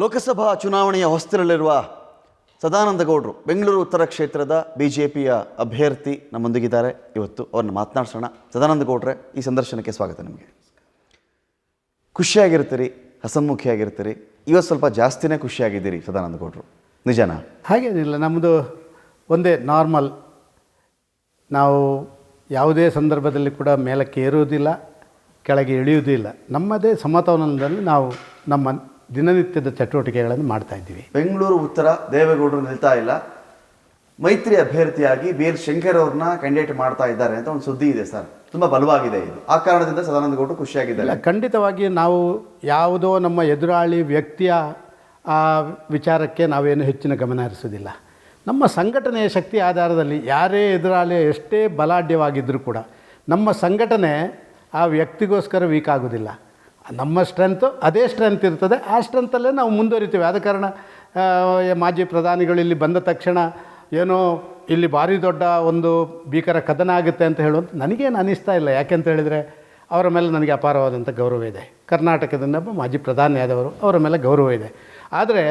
ಲೋಕಸಭಾ ಚುನಾವಣೆಯ ಹೊಸ್ತಿರಲಿರುವ ಸದಾನಂದ ಗೌಡರು ಬೆಂಗಳೂರು ಉತ್ತರ ಕ್ಷೇತ್ರದ ಬಿ ಜೆ ಪಿಯ ಅಭ್ಯರ್ಥಿ ನಮ್ಮೊಂದಿಗಿದ್ದಾರೆ. ಇವತ್ತು ಅವ್ರನ್ನ ಮಾತನಾಡ್ಸೋಣ. ಸದಾನಂದ ಗೌಡ್ರೆ ಈ ಸಂದರ್ಶನಕ್ಕೆ ಸ್ವಾಗತ ನಿಮಗೆ. ಖುಷಿಯಾಗಿರ್ತೀರಿ, ಹಸನ್ಮುಖಿಯಾಗಿರ್ತೀರಿ. ಇವತ್ತು ಸ್ವಲ್ಪ ಜಾಸ್ತಿನೇ ಖುಷಿಯಾಗಿದ್ದೀರಿ ಸದಾನಂದ ಗೌಡರು ನಿಜನಾ? ಹಾಗೇನಿಲ್ಲ ನಮ್ಮದು ಒಂದೇ ನಾರ್ಮಲ್. ನಾವು ಯಾವುದೇ ಸಂದರ್ಭದಲ್ಲಿ ಕೂಡ ಮೇಲಕ್ಕೆ ಏರುವುದಿಲ್ಲ ಕೆಳಗೆ ಇಳಿಯುವುದೂ ಇಲ್ಲ ನಮ್ಮದೇ ಸಮತೋಲನದಲ್ಲಿ ನಾವು ನಮ್ಮ ದಿನನಿತ್ಯದ ಚಟುವಟಿಕೆಗಳನ್ನು ಮಾಡ್ತಾ ಇದ್ದೀವಿ. ಬೆಂಗಳೂರು ಉತ್ತರ ದೇವೇಗೌಡರು ನಿಲ್ತಾ ಇಲ್ಲ. ಮೈತ್ರಿ ಅಭ್ಯರ್ಥಿಯಾಗಿ ಬಿ ಎಲ್ ಶಂಕರ್ ಅವ್ರನ್ನ ಕ್ಯಾಂಡಿಡೇಟ್ ಮಾಡ್ತಾ ಇದ್ದಾರೆ ಅಂತ ಒಂದು ಸುದ್ದಿ ಇದೆ ಸರ್. ತುಂಬಾ ಬಲವಾಗಿದೆ ಇದು. ಆ ಕಾರಣದಿಂದ ಸದಾನಂದ ಗೌಡರು ಖುಷಿಯಾಗಿದ್ದಾರೆ. ಖಂಡಿತವಾಗಿ ನಾವು ಯಾವುದೋ ನಮ್ಮ ಎದುರಾಳಿ ವ್ಯಕ್ತಿಯ ಆ ವಿಚಾರಕ್ಕೆ ನಾವೇನು ಹೆಚ್ಚಿನ ಗಮನ ಹರಿಸೋದಿಲ್ಲ ನಮ್ಮ ಸಂಘಟನೆಯ ಶಕ್ತಿ ಆಧಾರದಲ್ಲಿ ಯಾರೇ ಎದುರಾಳಿ ಎಷ್ಟೇ ಬಲಾಢ್ಯವಾಗಿದ್ದರೂ ಕೂಡ ನಮ್ಮ ಸಂಘಟನೆ ಆ ವ್ಯಕ್ತಿಗೋಸ್ಕರ ವೀಕ್ ಆಗೋದಿಲ್ಲ ನಮ್ಮ ಸ್ಟ್ರೆಂತು ಅದೇ ಸ್ಟ್ರೆಂತ್ ಇರ್ತದೆ. ಆ ಸ್ಟ್ರೆಂತಲ್ಲೇ ನಾವು ಮುಂದುವರಿತೀವಿ. ಆದ ಕಾರಣ ಮಾಜಿ ಪ್ರಧಾನಿಗಳು ಇಲ್ಲಿ ಬಂದ ತಕ್ಷಣ ಏನೋ ಇಲ್ಲಿ ಭಾರಿ ದೊಡ್ಡ ಒಂದು ಭೀಕರ ಕದನ ಆಗುತ್ತೆ ಅಂತ ಹೇಳುವಂಥ ನನಗೇನು ಅನಿಸ್ತಾ ಇಲ್ಲ. ಯಾಕೆಂತ ಹೇಳಿದರೆ, ಅವರ ಮೇಲೆ ನನಗೆ ಅಪಾರವಾದಂಥ ಗೌರವ ಇದೆ. ಕರ್ನಾಟಕದನ್ನೊಬ್ಬ ಮಾಜಿ ಪ್ರಧಾನಿಯಾದವರು ಅವರ ಮೇಲೆ ಗೌರವ ಇದೆ. ಆದರೆ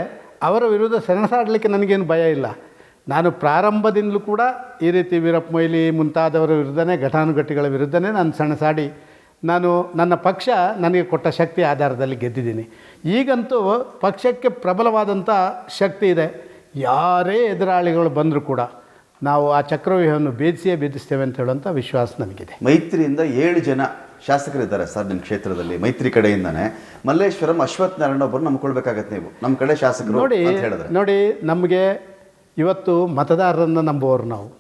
ಅವರ ವಿರುದ್ಧ ಸೆಣಸಾಡಲಿಕ್ಕೆ ನನಗೇನು ಭಯ ಇಲ್ಲ. ನಾನು ಪ್ರಾರಂಭದಿಂದಲೂ ಕೂಡ ಈ ರೀತಿ ವೀರಪ್ಪ ಮೊಯ್ಲಿ ಮುಂತಾದವರ ವಿರುದ್ಧನೇ, ಘಟಾನುಘಟಿಗಳ ವಿರುದ್ಧನೇ ನಾನು ಸೆಣಸಾಡಿ ನಾನು ನನ್ನ ಪಕ್ಷ ನನಗೆ ಕೊಟ್ಟ ಶಕ್ತಿ ಆಧಾರದಲ್ಲಿ ಗೆದ್ದಿದ್ದೀನಿ. ಈಗಂತೂ ಪಕ್ಷಕ್ಕೆ ಪ್ರಬಲವಾದಂಥ ಶಕ್ತಿ ಇದೆ. ಯಾರೇ ಎದುರಾಳಿಗಳು ಬಂದರೂ ಕೂಡ ನಾವು ಆ ಚಕ್ರವ್ಯೂಹವನ್ನು ಬೇದಿಸಿಯೇ ಭೇದಿಸ್ತೇವೆ ಅಂತ ಹೇಳುವಂಥ ವಿಶ್ವಾಸ ನನಗಿದೆ. ಮೈತ್ರಿಯಿಂದ ಏಳು ಜನ ಶಾಸಕರಿದ್ದಾರೆ ಸರ್ ನಿಮ್ಮ ಕ್ಷೇತ್ರದಲ್ಲಿ ಮೈತ್ರಿ ಕಡೆಯಿಂದನೇ. ಮಲ್ಲೇಶ್ವರಂ ಅಶ್ವಥ್ ನಾರಾಯಣ ಒಬ್ಬರು ನಂಬ್ಕೊಳ್ಬೇಕಾಗತ್ತೆ ನೀವು. ನಮ್ಮ ಕಡೆ ಶಾಸಕರು ನೋಡಿ ಅಂತ ಹೇಳಿದ್ರೆ. ನೋಡಿ ನಮಗೆ ಇವತ್ತು ಮತದಾರರನ್ನು ನಂಬುವವರು ನಾವು.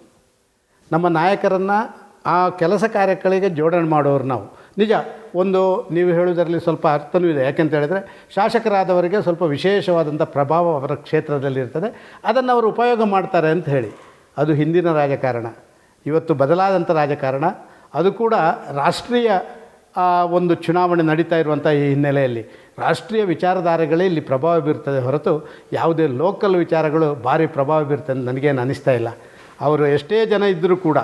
ನಮ್ಮ ನಾಯಕರನ್ನು ಆ ಕೆಲಸ ಕಾರ್ಯಗಳಿಗೆ ಜೋಡಣೆ ಮಾಡೋರು ನಾವು. ನಿಜ, ಒಂದು ನೀವು ಹೇಳುವುದರಲ್ಲಿ ಸ್ವಲ್ಪ ಅರ್ಥನೂ ಇದೆ. ಯಾಕೆಂತ ಹೇಳಿದರೆ, ಶಾಸಕರಾದವರಿಗೆ ಸ್ವಲ್ಪ ವಿಶೇಷವಾದಂಥ ಪ್ರಭಾವ ಅವರ ಕ್ಷೇತ್ರದಲ್ಲಿ ಇರ್ತದೆ. ಅದನ್ನು ಅವರು ಉಪಯೋಗ ಮಾಡ್ತಾರೆ ಅಂತ ಹೇಳಿ. ಅದು ಹಿಂದಿನ ರಾಜಕಾರಣ. ಇವತ್ತು ಬದಲಾದಂಥ ರಾಜಕಾರಣ. ಅದು ಕೂಡ ರಾಷ್ಟ್ರೀಯ ಒಂದು ಚುನಾವಣೆ ನಡೀತಾ ಇರುವಂಥ ಈ ಹಿನ್ನೆಲೆಯಲ್ಲಿ. ರಾಷ್ಟ್ರೀಯ ವಿಚಾರಧಾರೆಗಳೇ ಇಲ್ಲಿ ಪ್ರಭಾವ ಬೀರ್ತದೆ ಹೊರತು ಯಾವುದೇ ಲೋಕಲ್ ವಿಚಾರಗಳು ಭಾರಿ ಪ್ರಭಾವ ಬೀರ್ತದೆ ಅಂತ ನನಗೇನು ಅನ್ನಿಸ್ತಾ ಇಲ್ಲ. ಅವರು ಎಷ್ಟೇ ಜನ ಇದ್ದರೂ ಕೂಡ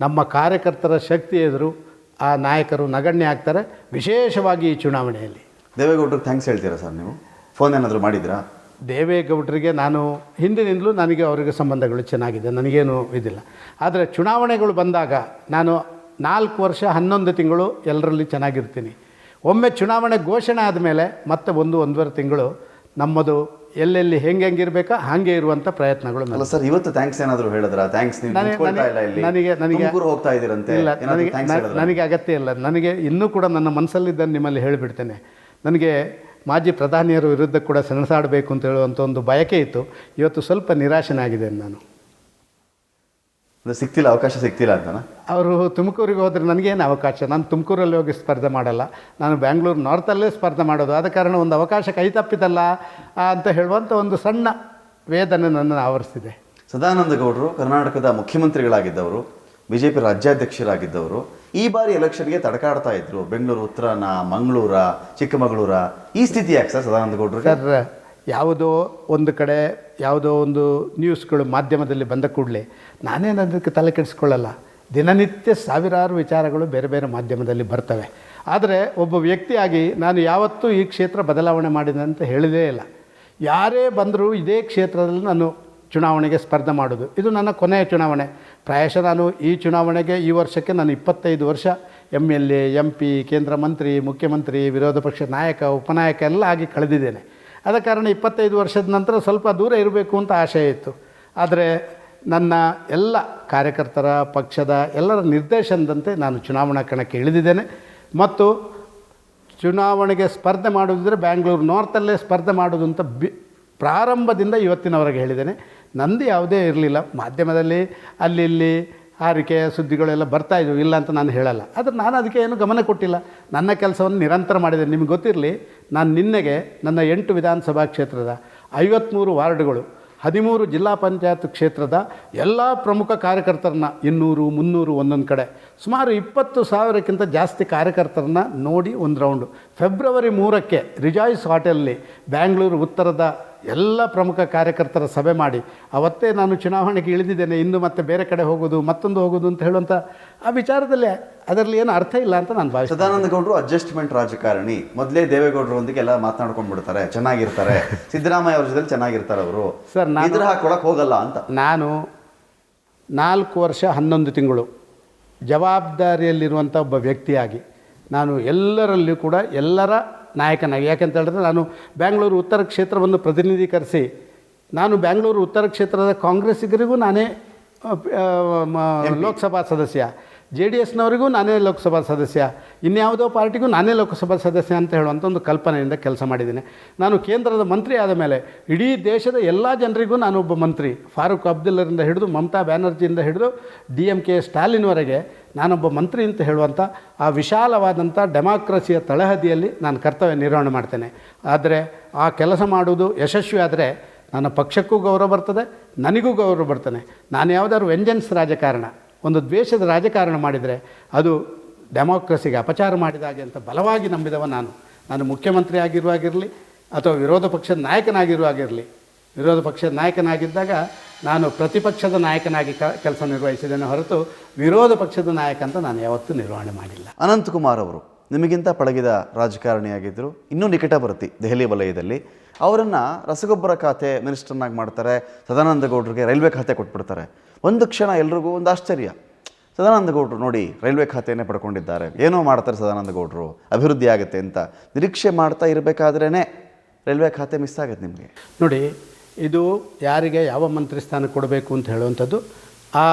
ನಮ್ಮ ಕಾರ್ಯಕರ್ತರ ಶಕ್ತಿ ಎದುರು ಆ ನಾಯಕರು ನಗಣ್ಯ ಆಗ್ತಾರೆ. ವಿಶೇಷವಾಗಿ ಈ ಚುನಾವಣೆಯಲ್ಲಿ. ದೇವೇಗೌಡರು ಥ್ಯಾಂಕ್ಸ್ ಹೇಳ್ತೀರಾ ಸರ್ ನೀವು? ಫೋನ್ ಏನಾದರೂ ಮಾಡಿದ್ರಾ ದೇವೇಗೌಡರಿಗೆ ನಾನು ಹಿಂದಿನಿಂದಲೂ ನನಗೆ ಅವರಿಗೆ ಸಂಬಂಧಗಳು ಚೆನ್ನಾಗಿದೆ. ನನಗೇನು ಇದಿಲ್ಲ. ಆದರೆ ಚುನಾವಣೆಗಳು ಬಂದಾಗ ನಾನು ನಾಲ್ಕು ವರ್ಷ ಹನ್ನೊಂದು ತಿಂಗಳು ಎಲ್ಲರಲ್ಲಿ ಚೆನ್ನಾಗಿರ್ತೀನಿ. ಒಮ್ಮೆ ಚುನಾವಣೆ ಘೋಷಣೆ ಆದಮೇಲೆ ಮತ್ತೆ ಒಂದು ಒಂದೂವರೆ ತಿಂಗಳು ನಮ್ಮದು ಎಲ್ಲೆಲ್ಲಿ ಹೆಂಗೆ ಇರಬೇಕಾ ಹಾಗೆ ಇರುವಂಥ ಪ್ರಯತ್ನಗಳು ಅಲ್ಲ ಸರ್ ಇವತ್ತು ಥ್ಯಾಂಕ್ಸ್ ಏನಾದರೂ ಹೇಳಿದ್ರಾ? ಥ್ಯಾಂಕ್ಸ್ ನೀವು ನನಗೆ- ನಿಂತ್ಕೊಳ್ತಾ ಇಲ್ಲ ಇಲ್ಲಿ. ನನಗೆ ನನಗೆ ತುಮಕೂರು ಹೋಗ್ತಾ ಇದ್ದೀರಂತೆ. ಇಲ್ಲ ಏನಾದ್ರು ನನಗೆ thanks ನ- ಹೇಳಿದ್ರಾ? ನನಗೆ ಅಗತ್ಯ ಇಲ್ಲ. ನನಗೆ ಇನ್ನೂ ಕೂಡ ನನ್ನ ಮನಸ್ಸಲ್ಲಿದ್ದ ನಿಮ್ಮಲ್ಲಿ ಹೇಳಿಬಿಡ್ತೇನೆ. ನನಗೆ ಮಾಜಿ ಪ್ರಧಾನಿಯರ ವಿರುದ್ಧ ಕೂಡ ಸೆಣಸಾಡಬೇಕು ಅಂತ ಹೇಳುವಂಥ ಒಂದು ಬಯಕೆ ಇತ್ತು. ಇವತ್ತು ಸ್ವಲ್ಪ ನಿರಾಶನಾಗಿದ್ದೇನೆ ನಾನು. ಅಂದ್ರೆ ಸಿಕ್ತಿಲ್ಲ ಅವಕಾಶ ಸಿಕ್ತಿಲ್ಲ ಅಂತನಾ? ಅವರು ತುಮಕೂರಿಗೆ ಹೋದರೆ ನನಗೇನು ಅವಕಾಶ? ನಾನು ತುಮಕೂರಲ್ಲಿ ಹೋಗಿ ಸ್ಪರ್ಧೆ ಮಾಡಲ್ಲ. ನಾನು ಬ್ಯಾಂಗ್ಳೂರು ನಾರ್ತಲ್ಲೇ ಸ್ಪರ್ಧೆ ಮಾಡೋದು. ಆದ ಕಾರಣ ಒಂದು ಅವಕಾಶ ಕೈ ತಪ್ಪಿದಲ್ಲ ಅಂತ ಹೇಳುವಂಥ ಒಂದು ಸಣ್ಣ ವೇದನೆ ನನ್ನನ್ನು ಆವರಿಸಿದೆ. ಸದಾನಂದ ಗೌಡರು ಕರ್ನಾಟಕದ ಮುಖ್ಯಮಂತ್ರಿಗಳಾಗಿದ್ದವರು ಬಿ ಜೆ ಪಿ ರಾಜ್ಯಾಧ್ಯಕ್ಷರಾಗಿದ್ದವರು ಈ ಬಾರಿ ಎಲೆಕ್ಷನ್ಗೆ ತಡಕಾಡ್ತಾ ಇದ್ರು. ಬೆಂಗಳೂರು ಉತ್ತರನ ಮಂಗಳೂರ ಚಿಕ್ಕಮಗಳೂರ. ಈ ಸ್ಥಿತಿ ಯಾಕೆ ಸರ್ ಸದಾನಂದ ಗೌಡರು ಸರ್ ಯಾವುದೋ ಒಂದು ಕಡೆ ಯಾವುದೋ ಒಂದು ನ್ಯೂಸ್ಗಳು ಮಾಧ್ಯಮದಲ್ಲಿ ಬಂದ ಕೂಡಲೇ ನಾನೇನು ಅದಕ್ಕೆ ತಲೆ ಕೆಡಿಸ್ಕೊಳ್ಳಲ್ಲ. ದಿನನಿತ್ಯ ಸಾವಿರಾರು ವಿಚಾರಗಳು ಬೇರೆ ಬೇರೆ ಮಾಧ್ಯಮದಲ್ಲಿ ಬರ್ತವೆ. ಆದರೆ ಒಬ್ಬ ವ್ಯಕ್ತಿಯಾಗಿ ನಾನು ಯಾವತ್ತೂ ಈ ಕ್ಷೇತ್ರ ಬದಲಾವಣೆ ಮಾಡಿದೆ ಅಂತ ಹೇಳಿದೇ ಇಲ್ಲ. ಯಾರೇ ಬಂದರೂ ಇದೇ ಕ್ಷೇತ್ರದಲ್ಲಿ ನಾನು ಚುನಾವಣೆಗೆ ಸ್ಪರ್ಧೆ ಮಾಡೋದು. ಇದು ನನ್ನ ಕೊನೆಯ ಚುನಾವಣೆ. ಪ್ರಾಯಶಃ ನಾನು ಈ ಚುನಾವಣೆಗೆ ಈ ವರ್ಷಕ್ಕೆ ನಾನು ಇಪ್ಪತ್ತೈದು ವರ್ಷ M L A M P ಕೇಂದ್ರ ಮಂತ್ರಿ, ಮುಖ್ಯಮಂತ್ರಿ, ವಿರೋಧ ಪಕ್ಷ ನಾಯಕ, ಉಪನಾಯಕ ಎಲ್ಲ ಆಗಿ ಕಳೆದಿದ್ದೇನೆ. ಆದ ಕಾರಣ ಇಪ್ಪತ್ತೈದು ವರ್ಷದ ನಂತರ ಸ್ವಲ್ಪ ದೂರ ಇರಬೇಕು ಅಂತ ಆಶೆ ಇತ್ತು. ಆದರೆ ನನ್ನ ಎಲ್ಲ ಕಾರ್ಯಕರ್ತರ, ಪಕ್ಷದ ಎಲ್ಲರ ನಿರ್ದೇಶನದಂತೆ ನಾನು ಚುನಾವಣಾ ಕಣಕ್ಕೆ ಇಳಿದಿದ್ದೇನೆ. ಮತ್ತು ಚುನಾವಣೆಗೆ ಸ್ಪರ್ಧೆ ಮಾಡೋದಿದ್ರೆ ಬ್ಯಾಂಗ್ಳೂರು ನಾರ್ತಲ್ಲೇ ಸ್ಪರ್ಧೆ ಮಾಡೋದು ಅಂತ ಬಿ, ಪ್ರಾರಂಭದಿಂದ ಇವತ್ತಿನವರೆಗೆ ಹೇಳಿದ್ದೇನೆ. ನಂದು ಯಾವುದೇ ಇರಲಿಲ್ಲ. ಮಾಧ್ಯಮದಲ್ಲಿ, ಅಲ್ಲಿ ಇಲ್ಲಿ ಹಾರಿಕೆ ಸುದ್ದಿಗಳೆಲ್ಲ ಬರ್ತಾ ಇದ್ದವು ಇಲ್ಲ ಅಂತ ನಾನು ಹೇಳಲ್ಲ. ಆದರೆ ನಾನು ಅದಕ್ಕೆ ಏನು ಗಮನ ಕೊಟ್ಟಿಲ್ಲ. ನನ್ನ ಕೆಲಸವನ್ನು ನಿರಂತರ ಮಾಡಿದೆ ನಿಮ್ಗೆ ಗೊತ್ತಿರಲಿ, ನಾನು ನಿನ್ನೆಗೆ ನನ್ನ ಎಂಟು ವಿಧಾನಸಭಾ ಕ್ಷೇತ್ರದ ಐವತ್ತ್ಮೂರು ವಾರ್ಡ್ಗಳು, ಹದಿಮೂರು ಜಿಲ್ಲಾ ಪಂಚಾಯತ್ ಕ್ಷೇತ್ರದ ಎಲ್ಲ ಪ್ರಮುಖ ಕಾರ್ಯಕರ್ತರನ್ನ ಇನ್ನೂರು, ಮುನ್ನೂರು ಒಂದೊಂದು ಕಡೆ, ಸುಮಾರು ಇಪ್ಪತ್ತು ಸಾವಿರಕ್ಕಿಂತ ಜಾಸ್ತಿ ಕಾರ್ಯಕರ್ತರನ್ನ ನೋಡಿ ಒಂದು ರೌಂಡು. ಫೆಬ್ರವರಿ ಮೂರಕ್ಕೆ ರಿಜಾಯ್ಸ್ ಹೋಟೆಲ್ನಲ್ಲಿ ಬ್ಯಾಂಗ್ಳೂರು ಉತ್ತರದ ಎಲ್ಲ ಪ್ರಮುಖ ಕಾರ್ಯಕರ್ತರ ಸಭೆ ಮಾಡಿ ಅವತ್ತೇ ನಾನು ಚುನಾವಣೆಗೆ ಇಳಿದಿದ್ದೇನೆ ಇನ್ನು ಮತ್ತೆ ಬೇರೆ ಕಡೆ ಹೋಗೋದು ಮತ್ತೊಂದು ಹೋಗೋದು ಅಂತ ಹೇಳುವಂಥ ಆ ವಿಚಾರದಲ್ಲಿ ಅದರಲ್ಲಿ ಏನು ಅರ್ಥ ಇಲ್ಲ ಅಂತ ನಾನು ಭಾವಿಸ್ತೇನೆ. ಸದಾನಂದ ಗೌಡರು ಅಡ್ಜಸ್ಟ್ಮೆಂಟ್ ರಾಜಕಾರಣಿ. ಮೊದಲೇ ದೇವೇಗೌಡರೊಂದಿಗೆ ಎಲ್ಲ ಮಾತನಾಡ್ಕೊಂಡು ಬಿಡ್ತಾರೆ ಚೆನ್ನಾಗಿರ್ತಾರೆ. ಸಿದ್ದರಾಮಯ್ಯ ಅವ್ರ ಜೊತೆ ಚೆನ್ನಾಗಿರ್ತಾರೆ ಅವರು. ಸರ್, ನಾನು- ಇದ್ರ ಹಾಕೊಳಕ್ ಹೋಗಲ್ಲ ಅಂತ. ನಾನು ನಾಲ್ಕು ವರ್ಷ ಹನ್ನೊಂದು ತಿಂಗಳು ಜವಾಬ್ದಾರಿಯಲ್ಲಿರುವಂಥ ಒಬ್ಬ ವ್ಯಕ್ತಿಯಾಗಿ ನಾನು ಎಲ್ಲರಲ್ಲಿ ಕೂಡ ಎಲ್ಲರ ನಾಯಕನಾಗಿ. ಯಾಕೆಂತ ಹೇಳಿದ್ರೆ ನಾನು ಬ್ಯಾಂಗ್ಳೂರು ಉತ್ತರ ಕ್ಷೇತ್ರವನ್ನು ಪ್ರತಿನಿಧೀಕರಿಸಿ ನಾನು ಬ್ಯಾಂಗ್ಳೂರು ಉತ್ತರ ಕ್ಷೇತ್ರದ ಕಾಂಗ್ರೆಸ್ಸಿಗರಿಗೂ ನಾನೇ ಲೋಕಸಭಾ ಸದಸ್ಯ. ಜೆ ಡಿ ಎಸ್ನವರಿಗೂ ನಾನೇ ಲೋಕಸಭಾ ಸದಸ್ಯ. ಇನ್ಯಾವುದೋ ಪಾರ್ಟಿಗೂ ನಾನೇ ಲೋಕಸಭಾ ಸದಸ್ಯ ಅಂತ ಹೇಳುವಂಥ ಒಂದು ಕಲ್ಪನೆಯಿಂದ ಕೆಲಸ ಮಾಡಿದ್ದೀನಿ. ನಾನು ಕೇಂದ್ರದ ಮಂತ್ರಿ ಆದ ಮೇಲೆ ಇಡೀ ದೇಶದ ಎಲ್ಲ ಜನರಿಗೂ ನಾನು ಒಬ್ಬ ಮಂತ್ರಿ. ಫಾರೂಕ್ ಅಬ್ದುಲ್ಲರಿಂದ ಹಿಡಿದು ಮಮತಾ ಬ್ಯಾನರ್ಜಿಯಿಂದ ಹಿಡಿದು ಡಿ ಎಂ ಕೆ ಸ್ಟಾಲಿನ್ವರೆಗೆ ನಾನೊಬ್ಬ ಮಂತ್ರಿ ಅಂತ ಹೇಳುವಂಥ ಆ ವಿಶಾಲವಾದಂಥ ಡೆಮಾಕ್ರಸಿಯ ತಳಹದಿಯಲ್ಲಿ ನಾನು ಕರ್ತವ್ಯ ನಿರ್ವಹಣೆ ಮಾಡ್ತೇನೆ. ಆದರೆ ಆ ಕೆಲಸ ಮಾಡುವುದು ಯಶಸ್ವಿ ಆದರೆ ನನ್ನ ಪಕ್ಷಕ್ಕೂ ಗೌರವ ಬರ್ತದೆ, ನನಗೂ ಗೌರವ ಬರ್ತದೆ. ನಾನು ಯಾವುದಾದ್ರು ವೆಂಜನ್ಸ್ ರಾಜಕಾರಣ, ಒಂದು ದ್ವೇಷದ ರಾಜಕಾರಣ ಮಾಡಿದರೆ ಅದು ಡೆಮಾಕ್ರಸಿಗೆ ಅಪಚಾರ ಮಾಡಿದಾಗೆ ಅಂತ ಬಲವಾಗಿ ನಂಬಿದವ ನಾನು. ನಾನು ಮುಖ್ಯಮಂತ್ರಿ ಆಗಿರುವಾಗಿರಲಿ ಅಥವಾ ವಿರೋಧ ಪಕ್ಷದ ನಾಯಕನಾಗಿರುವಾಗಿರಲಿ, ವಿರೋಧ ಪಕ್ಷದ ನಾಯಕನಾಗಿದ್ದಾಗ ನಾನು ಪ್ರತಿಪಕ್ಷದ ನಾಯಕನಾಗಿ ಕ ಕೆಲಸ ನಿರ್ವಹಿಸಿದ್ದೇನೆ ಹೊರತು ವಿರೋಧ ಪಕ್ಷದ ನಾಯಕ ಅಂತ ನಾನು ಯಾವತ್ತೂ ನಿರ್ವಹಣೆ ಮಾಡಿಲ್ಲ. ಅನಂತಕುಮಾರ್ ಅವರು ನಿಮಗಿಂತ ಪಳಗಿದ ರಾಜಕಾರಣಿಯಾಗಿದ್ದರು ಇನ್ನೂ ನಿಕಟವರ್ತಿ ದೆಹಲಿ ವಲಯದಲ್ಲಿ. ಅವರನ್ನು ರಸಗೊಬ್ಬರ ಖಾತೆ ಮಿನಿಸ್ಟರ್ನಾಗಿ ಮಾಡ್ತಾರೆ ಸದಾನಂದ ಗೌಡ್ರಿಗೆ ರೈಲ್ವೆ ಖಾತೆ ಕೊಟ್ಬಿಡ್ತಾರೆ. ಒಂದು ಕ್ಷಣ ಎಲ್ರಿಗೂ ಒಂದು ಆಶ್ಚರ್ಯ. ಸದಾನಂದ ಗೌಡ್ರು ನೋಡಿ ರೈಲ್ವೆ ಖಾತೆಯನ್ನೇ ಪಡ್ಕೊಂಡಿದ್ದಾರೆ. ಏನೋ ಮಾಡ್ತಾರೆ ಸದಾನಂದ ಗೌಡ್ರು ಅಭಿವೃದ್ಧಿ ಆಗುತ್ತೆ ಅಂತ. ನಿರೀಕ್ಷೆ ಮಾಡ್ತಾ ಇರಬೇಕಾದ್ರೇ ರೈಲ್ವೆ ಖಾತೆ ಮಿಸ್ ಆಗುತ್ತೆ ನಿಮಗೆ. ನೋಡಿ ಇದು ಯಾರಿಗೆ ಯಾವ ಮಂತ್ರಿ ಸ್ಥಾನ ಕೊಡಬೇಕು ಅಂತ ಹೇಳುವಂಥದ್ದು ಆ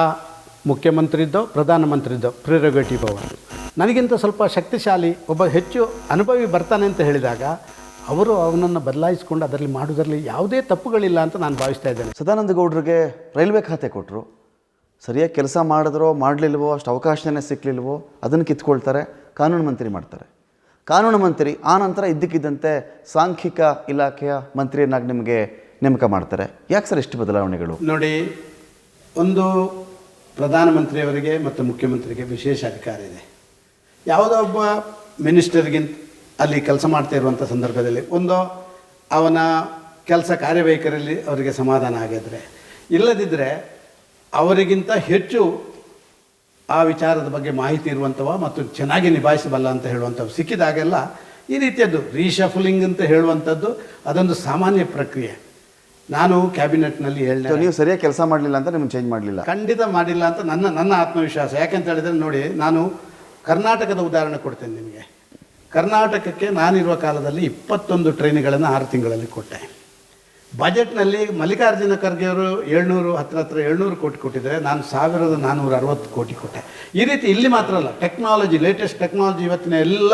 ಮುಖ್ಯಮಂತ್ರಿದ್ದೋ, ಪ್ರಧಾನಮಂತ್ರಿದ್ದೋ ಪ್ರಿರೋಗೇಟಿವ್ ಅವರು ನನಗಿಂತ ಸ್ವಲ್ಪ ಶಕ್ತಿಶಾಲಿ, ಒಬ್ಬ ಹೆಚ್ಚು ಅನುಭವಿ ಬರ್ತಾನೆ ಅಂತ ಹೇಳಿದಾಗ ಅವರು ಅವನನ್ನು ಬದಲಾಯಿಸಿಕೊಂಡು ಅದರಲ್ಲಿ ಮಾಡೋದರಲ್ಲಿ ಯಾವುದೇ ತಪ್ಪುಗಳಿಲ್ಲ ಅಂತ ನಾನು ಭಾವಿಸ್ತಾ ಇದ್ದೇನೆ. ಸದಾನಂದ ಗೌಡರಿಗೆ ರೈಲ್ವೆ ಖಾತೆ ಕೊಟ್ಟರು ಸರಿಯಾಗಿ ಕೆಲಸ ಮಾಡಿದ್ರೋ, ಮಾಡಲಿಲ್ವೋ, ಅಷ್ಟು ಅವಕಾಶನೇ ಸಿಕ್ಕಲಿಲ್ವೋ ಅದನ್ನು ಕಿತ್ಕೊಳ್ತಾರೆ, ಕಾನೂನು ಮಂತ್ರಿ ಮಾಡ್ತಾರೆ. ಕಾನೂನು ಮಂತ್ರಿ ಆ ನಂತರ ಇದ್ದಕ್ಕಿದ್ದಂತೆ ಸಾಂಖ್ಯಿಕ ಇಲಾಖೆಯ ಮಂತ್ರಿಯನ್ನಾಗಿ ನಿಮಗೆ ನೇಮಕ ಮಾಡ್ತಾರೆ. ಯಾಕೆ ಸರ್ ಇಷ್ಟು ಬದಲಾವಣೆಗಳು? ನೋಡಿ, ಒಂದು ಪ್ರಧಾನಮಂತ್ರಿಯವರಿಗೆ ಮತ್ತು ಮುಖ್ಯಮಂತ್ರಿಗೆ ವಿಶೇಷ ಅಧಿಕಾರ ಇದೆ. ಯಾವುದೋ ಒಬ್ಬ ಮಿನಿಸ್ಟರ್ಗಿಂತ ಅಲ್ಲಿ ಕೆಲಸ ಮಾಡ್ತಾ ಇರುವಂಥ ಸಂದರ್ಭದಲ್ಲಿ ಒಂದು ಅವನ ಕೆಲಸ ಕಾರ್ಯವೈಖರಿಯಲ್ಲಿ ಅವರಿಗೆ ಸಮಾಧಾನ ಆಗಿದ್ರೆ ಇಲ್ಲದಿದ್ದರೆ ಅವರಿಗಿಂತ ಹೆಚ್ಚು ಆ ವಿಚಾರದ ಬಗ್ಗೆ ಮಾಹಿತಿ ಇರುವಂಥವ ಮತ್ತು ಚೆನ್ನಾಗಿ ನಿಭಾಯಿಸಬಲ್ಲ ಅಂತ ಹೇಳುವಂಥವು ಸಿಕ್ಕಿದಾಗೆಲ್ಲ ಈ ರೀತಿಯದ್ದು ರೀಶಫಲಿಂಗ್ ಅಂತ ಹೇಳುವಂಥದ್ದು ಅದೊಂದು ಸಾಮಾನ್ಯ ಪ್ರಕ್ರಿಯೆ. ನಾನು ಕ್ಯಾಬಿನೆಟ್ನಲ್ಲಿ ಹೇಳಿದೆ. ನೀವು ಸರಿಯಾಗಿ ಕೆಲಸ ಮಾಡಲಿಲ್ಲ ಅಂತ ನಿಮ್ಗೆ ಚೇಂಜ್ ಮಾಡಲಿಲ್ಲ? ಖಂಡಿತ ಮಾಡಿಲ್ಲ ಅಂತ ನನ್ನ ನನ್ನ ಆತ್ಮವಿಶ್ವಾಸ. ಯಾಕೆಂತ ಹೇಳಿದ್ರೆ ನೋಡಿ ನಾನು ಕರ್ನಾಟಕದ ಉದಾಹರಣೆ ಕೊಡ್ತೇನೆ ನಿಮಗೆ. ಕರ್ನಾಟಕಕ್ಕೆ ನಾನಿರುವ ಕಾಲದಲ್ಲಿ ಇಪ್ಪತ್ತೊಂದು ಟ್ರೈನ್ಗಳನ್ನು ಆರು ತಿಂಗಳಲ್ಲಿ ಕೊಟ್ಟೆ. ಬಜೆಟ್ನಲ್ಲಿ ಮಲ್ಲಿಕಾರ್ಜುನ ಖರ್ಗೆ ಅವರು ಏಳ್ನೂರು ಹತ್ತಿರ ಹತ್ರ ಏಳ್ನೂರು ಕೋಟಿ ಕೊಟ್ಟಿದ್ದಾರೆ. ನಾನು ಸಾವಿರದ ನಾನ್ನೂರ ಅರವತ್ತು ಕೋಟಿ ಕೊಟ್ಟೆ. ಈ ರೀತಿ ಇಲ್ಲಿ ಮಾತ್ರ ಅಲ್ಲ ಟೆಕ್ನಾಲಜಿ ಲೇಟೆಸ್ಟ್ ಟೆಕ್ನಾಲಜಿ ಇವತ್ತಿನ ಎಲ್ಲ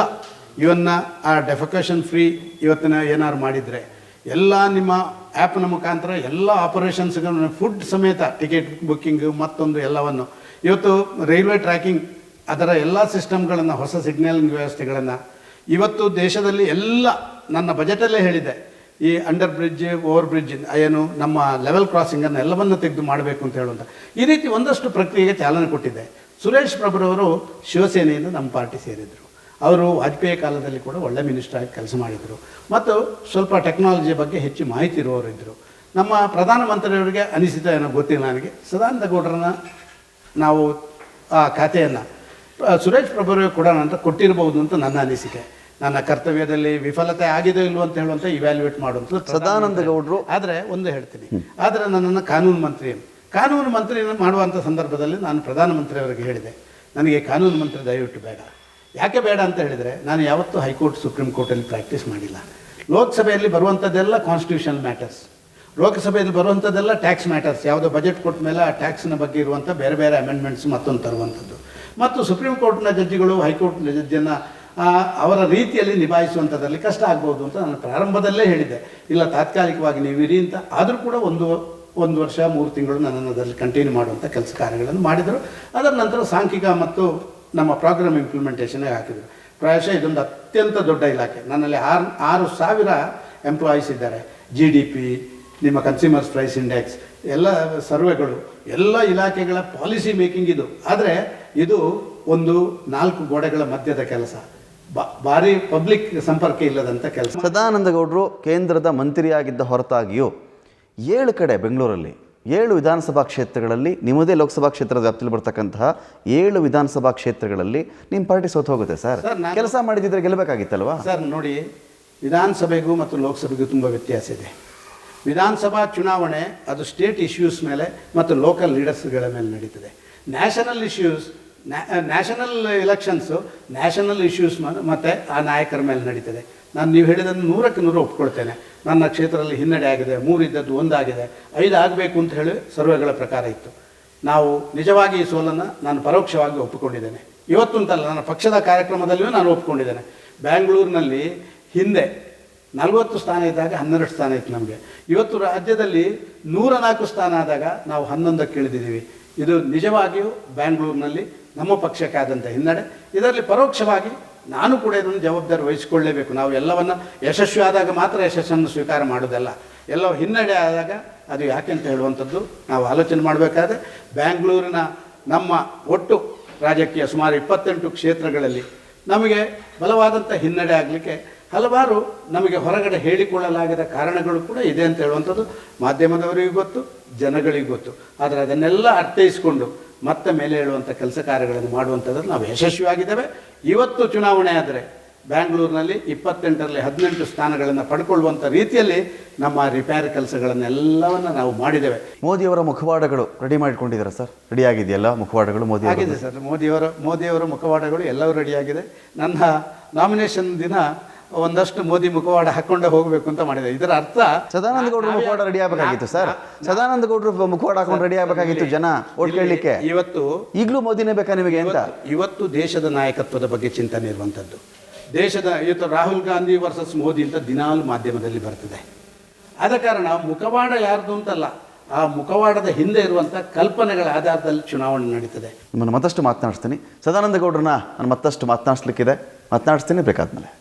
ಇವನ್ನ ಆ ಡೆಫಕೇಶನ್ ಫ್ರೀ ಇವತ್ತಿನ ಏನಾದ್ರು ಮಾಡಿದರೆ ಎಲ್ಲ ನಿಮ್ಮ ಆ್ಯಪ್ನ ಮುಖಾಂತರ ಎಲ್ಲ ಆಪರೇಷನ್ಸ್ಗಳನ್ನು ಫುಡ್ ಸಮೇತ ಟಿಕೆಟ್ ಬುಕ್ಕಿಂಗ್ ಮತ್ತೊಂದು ಎಲ್ಲವನ್ನು. ಇವತ್ತು ರೈಲ್ವೆ ಟ್ರ್ಯಾಕಿಂಗ್ ಅದರ ಎಲ್ಲ ಸಿಸ್ಟಮ್ಗಳನ್ನು ಹೊಸ ಸಿಗ್ನಲಿಂಗ್ ವ್ಯವಸ್ಥೆಗಳನ್ನು ಇವತ್ತು ದೇಶದಲ್ಲಿ ಎಲ್ಲ ನನ್ನ ಬಜೆಟಲ್ಲೇ ಹೇಳಿದೆ. ಈ ಅಂಡರ್ ಬ್ರಿಡ್ಜ್ ಓವರ್ ಬ್ರಿಡ್ಜ್ ಏನು ನಮ್ಮ ಲೆವೆಲ್ ಕ್ರಾಸಿಂಗನ್ನು ಎಲ್ಲವನ್ನು ತೆಗೆದು ಮಾಡಬೇಕು ಅಂತ ಹೇಳುವಂಥ ಈ ರೀತಿ ಒಂದಷ್ಟು ಪ್ರಕ್ರಿಯೆಗೆ ಚಾಲನೆ ಕೊಟ್ಟಿದೆ. ಸುರೇಶ್ ಪ್ರಭುರವರು ಶಿವಸೇನೆಯಿಂದ ನಮ್ಮ ಪಾರ್ಟಿ ಸೇರಿದರು. ಅವರು ವಾಜಪೇಯಿ ಕಾಲದಲ್ಲಿ ಕೂಡ ಒಳ್ಳೆ ಮಿನಿಸ್ಟರ್ ಆಗಿ ಕೆಲಸ ಮಾಡಿದರು. ಮತ್ತು ಸ್ವಲ್ಪ ಟೆಕ್ನಾಲಜಿ ಬಗ್ಗೆ ಹೆಚ್ಚು ಮಾಹಿತಿ ಇರುವವರಿದ್ದರು ನಮ್ಮ ಪ್ರಧಾನಮಂತ್ರಿಯವರಿಗೆ ಅನಿಸಿದ ಏನೋ ಗೊತ್ತಿಲ್ಲ ನನಗೆ. ಸದಾನಂದ ಗೌಡರನ್ನ ನಾವು ಆ ಖಾತೆಯನ್ನು ಸುರೇಶ್ ಪ್ರಭುರಿಗೆ ಕೂಡ ನಂತರ ಕೊಟ್ಟಿರಬಹುದು ಅಂತ ನನ್ನ ಅನಿಸಿಕೆ. ನನ್ನ ಕರ್ತವ್ಯದಲ್ಲಿ ವಿಫಲತೆ ಆಗಿದೆ ಇಲ್ಲವೋ ಅಂತ ಹೇಳುವಂತ ಇವ್ಯಾಲ್ಯೂಯೇಟ್ ಮಾಡುವಂಥ ಸದಾನಂದ ಗೌಡರು. ಆದರೆ ಒಂದು ಹೇಳ್ತೀನಿ. ಆದರೆ ನನ್ನನ್ನು ಕಾನೂನು ಮಂತ್ರಿ ಕಾನೂನು ಮಂತ್ರಿಯನ್ನು ಮಾಡುವಂಥ ಸಂದರ್ಭದಲ್ಲಿ ನಾನು ಪ್ರಧಾನಮಂತ್ರಿಯವರಿಗೆ ಹೇಳಿದೆ. ನನಗೆ ಕಾನೂನು ಮಂತ್ರಿ ದಯವಿಟ್ಟು ಬೇಡ. ಯಾಕೆ ಬೇಡ ಅಂತ ಹೇಳಿದರೆ ನಾನು ಯಾವತ್ತೂ ಹೈಕೋರ್ಟ್, ಸುಪ್ರೀಂ ಕೋರ್ಟಲ್ಲಿ ಪ್ರಾಕ್ಟೀಸ್ ಮಾಡಿಲ್ಲ. ಲೋಕಸಭೆಯಲ್ಲಿ ಬರುವಂಥದ್ದೆಲ್ಲ ಕಾನ್ಸ್ಟಿಟ್ಯೂಷನ್ ಮ್ಯಾಟರ್ಸ್ ಲೋಕಸಭೆಯಲ್ಲಿ ಬರುವಂಥದ್ದೆಲ್ಲ ಟ್ಯಾಕ್ಸ್ ಮ್ಯಾಟರ್ಸ್ ಯಾವುದೋ ಬಜೆಟ್ ಕೊಟ್ಟ ಮೇಲೆ ಆ ಟ್ಯಾಕ್ಸ್ನ ಬಗ್ಗೆ ಇರುವಂಥ ಬೇರೆ ಬೇರೆ ಅಮೆಂಡ್ಮೆಂಟ್ಸ್ ಮತ್ತೊಂದು ತರುವಂಥದ್ದು. ಮತ್ತು ಸುಪ್ರೀಂ ಕೋರ್ಟ್ನ ಜಡ್ಜಿಗಳು ಹೈಕೋರ್ಟ್ನ ಜಡ್ಜನ್ನು ಅವರ ರೀತಿಯಲ್ಲಿ ನಿಭಾಯಿಸುವಂಥದ್ದಲ್ಲಿ ಕಷ್ಟ ಆಗ್ಬೋದು ಅಂತ ನಾನು ಪ್ರಾರಂಭದಲ್ಲೇ ಹೇಳಿದ್ದೆ ಇಲ್ಲ, ತಾತ್ಕಾಲಿಕವಾಗಿ ನೀವು ಇರಿ ಅಂತ. ಆದರೂ ಕೂಡ ಒಂದು ಒಂದು ವರ್ಷ, ಮೂರು ತಿಂಗಳು ನನ್ನನ್ನು ಅದರಲ್ಲಿ ಕಂಟಿನ್ಯೂ ಮಾಡುವಂಥ ಕೆಲಸ ಕಾರ್ಯಗಳನ್ನು ಮಾಡಿದರು. ಅದರ ನಂತರ ಸಾಂಖ್ಯಿಕ ಮತ್ತು ನಮ್ಮ ಪ್ರೋಗ್ರಾಮ್ ಇಂಪ್ಲಿಮೆಂಟೇಷನ್ಗೆ ಹಾಕಿದರು ಪ್ರಾಯಶಃ ಇದೊಂದು ಅತ್ಯಂತ ದೊಡ್ಡ ಇಲಾಖೆ. ನನ್ನಲ್ಲಿ ಆರು ಆರು ಸಾವಿರ ಎಂಪ್ಲಾಯೀಸ್ ಇದ್ದಾರೆ. ಜಿ ಡಿ ಪಿ ನಿಮ್ಮ ಕನ್ಸ್ಯೂಮರ್ಸ್ ಪ್ರೈಸ್ ಇಂಡೆಕ್ಸ್ ಎಲ್ಲ ಸರ್ವೆಗಳು, ಎಲ್ಲ ಇಲಾಖೆಗಳ ಪಾಲಿಸಿ ಮೇಕಿಂಗ್ ಇದು. ಆದರೆ ಇದು ಒಂದು ನಾಲ್ಕು ಗೋಡೆಗಳ ಮಧ್ಯದ ಕೆಲಸ. ಭಾರಿ ಪಬ್ಲಿಕ್ ಸಂಪರ್ಕ ಇಲ್ಲದಂಥ ಕೆಲಸ. ಸದಾನಂದ ಗೌಡರು ಕೇಂದ್ರದ ಮಂತ್ರಿಯಾಗಿದ್ದ ಹೊರತಾಗಿಯೂ ಏಳು ಕಡೆ ಬೆಂಗಳೂರಲ್ಲಿ ಏಳು ವಿಧಾನಸಭಾ ಕ್ಷೇತ್ರಗಳಲ್ಲಿ ನಿಮ್ಮದೇ ಲೋಕಸಭಾ ಕ್ಷೇತ್ರದ ವ್ಯಾಪ್ತಿಯಲ್ಲಿ ಬರ್ತಕ್ಕಂತಹ ಏಳು ವಿಧಾನಸಭಾ ಕ್ಷೇತ್ರಗಳಲ್ಲಿ ನಿಮ್ಮ ಪಾರ್ಟಿ ಸೋತು ಹೋಗುತ್ತೆ ಸರ್. ಕೆಲಸ ಮಾಡಿದಿದ್ರೆ ಗೆಲ್ಲಬೇಕಾಗಿತ್ತಲ್ವಾ? ಸರ್ ನೋಡಿ ವಿಧಾನಸಭೆಗೂ ಮತ್ತು ಲೋಕಸಭೆಗೂ ತುಂಬ ವ್ಯತ್ಯಾಸ ಇದೆ. ವಿಧಾನಸಭಾ ಚುನಾವಣೆ ಅದು ಸ್ಟೇಟ್ ಇಶ್ಯೂಸ್ ಮೇಲೆ ಮತ್ತು ಲೋಕಲ್ ಲೀಡರ್ಸ್ಗಳ ಮೇಲೆ ನಡೀತದೆ. National issues national elections national issues ಮತ್ತು ಆ ನಾಯಕರ ಮೇಲೆ ನಡೀತದೆ. ನಾನು ನೀವು ಹೇಳಿದ್ದನ್ನು ನೂರಕ್ಕೆ ನೂರು ಒಪ್ಕೊಳ್ತೇನೆ. ನನ್ನ ಕ್ಷೇತ್ರದಲ್ಲಿ ಹಿನ್ನಡೆ ಆಗಿದೆ, ಮೂರು ಇದ್ದದ್ದು ಒಂದಾಗಿದೆ, ಐದು ಆಗಬೇಕು ಅಂತ ಹೇಳಿ ಸರ್ವೆಗಳ ಪ್ರಕಾರ ಇತ್ತು. ನಾವು ನಿಜವಾಗಿ ಈ ಸೋಲನ್ನು ನಾನು ಪರೋಕ್ಷವಾಗಿ ಒಪ್ಪಿಕೊಂಡಿದ್ದೇನೆ. ಇವತ್ತು ಅಂತಲ್ಲ, ನನ್ನ ಪಕ್ಷದ ಕಾರ್ಯಕ್ರಮದಲ್ಲಿಯೂ ನಾನು ಒಪ್ಪಿಕೊಂಡಿದ್ದೇನೆ ಬ್ಯಾಂಗ್ಳೂರಿನಲ್ಲಿ ಹಿಂದೆ ನಲವತ್ತು ಸ್ಥಾನ ಇದ್ದಾಗ ಹನ್ನೆರಡು ಸ್ಥಾನ ಇತ್ತು ನಮಗೆ. ಇವತ್ತು ರಾಜ್ಯದಲ್ಲಿ ನೂರ ನಾಲ್ಕು ಸ್ಥಾನ ಆದಾಗ ನಾವು ಹನ್ನೊಂದಕ್ಕೆ ಇಳಿದಿದ್ದೀವಿ. ಇದು ನಿಜವಾಗಿಯೂ ಬ್ಯಾಂಗ್ಳೂರಿನಲ್ಲಿ ನಮ್ಮ ಪಕ್ಷಕ್ಕೆ ಆದಂಥ ಹಿನ್ನಡೆ. ಇದರಲ್ಲಿ ಪರೋಕ್ಷವಾಗಿ ನಾನು ಕೂಡ ಇದನ್ನು ಜವಾಬ್ದಾರಿ ವಹಿಸಿಕೊಳ್ಳಲೇಬೇಕು ನಾವು ಎಲ್ಲವನ್ನು ಯಶಸ್ವಿ ಆದಾಗ ಮಾತ್ರ ಯಶಸ್ಸನ್ನು ಸ್ವೀಕಾರ ಮಾಡೋದಲ್ಲ ಎಲ್ಲೋ ಹಿನ್ನಡೆ ಆದಾಗ ಅದು ಯಾಕೆ ಅಂತ ಹೇಳುವಂಥದ್ದು ನಾವು ಆಲೋಚನೆ ಮಾಡಬೇಕಾದ್ರೆ ಬ್ಯಾಂಗ್ಳೂರಿನ ನಮ್ಮ ಒಟ್ಟು ರಾಜಕೀಯ ಸುಮಾರು ಇಪ್ಪತ್ತೆಂಟು ಕ್ಷೇತ್ರಗಳಲ್ಲಿ ನಮಗೆ ಬಲವಾದಂಥ ಹಿನ್ನಡೆ ಆಗಲಿಕ್ಕೆ ಹಲವಾರು ನಮಗೆ ಹೊರಗಡೆ ಹೇಳಿಕೊಳ್ಳಲಾಗದ ಕಾರಣಗಳು ಕೂಡ ಇದೆ ಅಂತ ಹೇಳುವಂಥದ್ದು ಮಾಧ್ಯಮದವರಿಗೂ ಗೊತ್ತು, ಜನಗಳಿಗೂ ಗೊತ್ತು. ಆದರೆ ಅದನ್ನೆಲ್ಲ ಅರ್ಥೈಸಿಕೊಂಡು ಮತ್ತೆ ಮೇಲೆ ಹೇಳುವಂಥ ಕೆಲಸ ಕಾರ್ಯಗಳನ್ನು ಮಾಡುವಂಥದ್ರಲ್ಲಿ ನಾವು ಯಶಸ್ವಿಯಾಗಿದ್ದೇವೆ. ಇವತ್ತು ಚುನಾವಣೆ ಆದರೆ ಬ್ಯಾಂಗ್ಳೂರಿನಲ್ಲಿ ಇಪ್ಪತ್ತೆಂಟರಲ್ಲಿ ಹದಿನೆಂಟು ಸ್ಥಾನಗಳನ್ನು ಪಡ್ಕೊಳ್ಳುವಂಥ ರೀತಿಯಲ್ಲಿ ನಮ್ಮ ರಿಪೇರ್ ಕೆಲಸಗಳನ್ನೆಲ್ಲವನ್ನು ನಾವು ಮಾಡಿದ್ದೇವೆ. ಮೋದಿಯವರ ಮುಖವಾಡಗಳು ರೆಡಿ ಮಾಡಿಕೊಂಡಿದ್ದಾರೆ ಸರ್? ರೆಡಿ ಆಗಿದೆಯಲ್ಲ ಮುಖವಾಡಗಳು ಮೋದಿ ಆಗಿದೆ ಸರ್. ಮೋದಿಯವರ ಮೋದಿಯವರ ಮುಖವಾಡಗಳು ಎಲ್ಲವೂ ರೆಡಿಯಾಗಿದೆ ನನ್ನ ನಾಮಿನೇಷನ್ ದಿನ ಒಂದಷ್ಟು ಮೋದಿ ಮುಖವಾಡ ಹಾಕೊಂಡೇ ಹೋಗಬೇಕು ಅಂತ ಮಾಡಿದೆ. ಇದರ ಅರ್ಥ ಸದಾನಂದ ಗೌಡರು ಮುಖವಾಡ ರೆಡಿ ಆಗಬೇಕಾಗಿತ್ತು ಸರ್. ಸದಾನಂದ ಗೌಡರು ಮುಖವಾಡ ಹಾಕೊಂಡು ರೆಡಿ ಆಗಬೇಕಾಗಿತ್ತು ಜನ. ಓಟ್ ಕೇಳಲಿಕ್ಕೆ. ಇವತ್ತು ಈಗಲೂ ಮೋದಿನೇ ಬೇಕಾ ನಿಮಗೆ ಅಂತ? ಇವತ್ತು- ದೇಶದ ನಾಯಕತ್ವದ ಬಗ್ಗೆ ಚಿಂತನೆ ಇರುವಂಥದ್ದು ದೇಶದ ಇವತ್ತು ರಾಹುಲ್ ಗಾಂಧಿ ವರ್ಸಸ್ ಮೋದಿ ಅಂತ ದಿನಾಲು ಮಾಧ್ಯಮದಲ್ಲಿ ಬರ್ತದೆ. ಆದ ಕಾರಣ ಮುಖವಾಡ ಯಾರ್ದು ಅಂತಲ್ಲ ಆ ಮುಖವಾಡದ ಹಿಂದೆ ಇರುವಂಥ ಕಲ್ಪನೆಗಳ ಆಧಾರದಲ್ಲಿ ಚುನಾವಣೆ ನಡೀತದೆ. ನಿಮ್ಮನ್ನು ಮತ್ತಷ್ಟು ಮಾತನಾಡಿಸ್ತೀನಿ. ಸದಾನಂದ ಗೌಡ್ರನ್ನ ನಾನು ಮತ್ತಷ್ಟು ಮಾತನಾಡಿಸ್ಲಿಕ್ಕಿದೆ. ಮಾತನಾಡಿಸ್ತೀನಿ ಬೇಕಾದ್ಮೇಲೆ.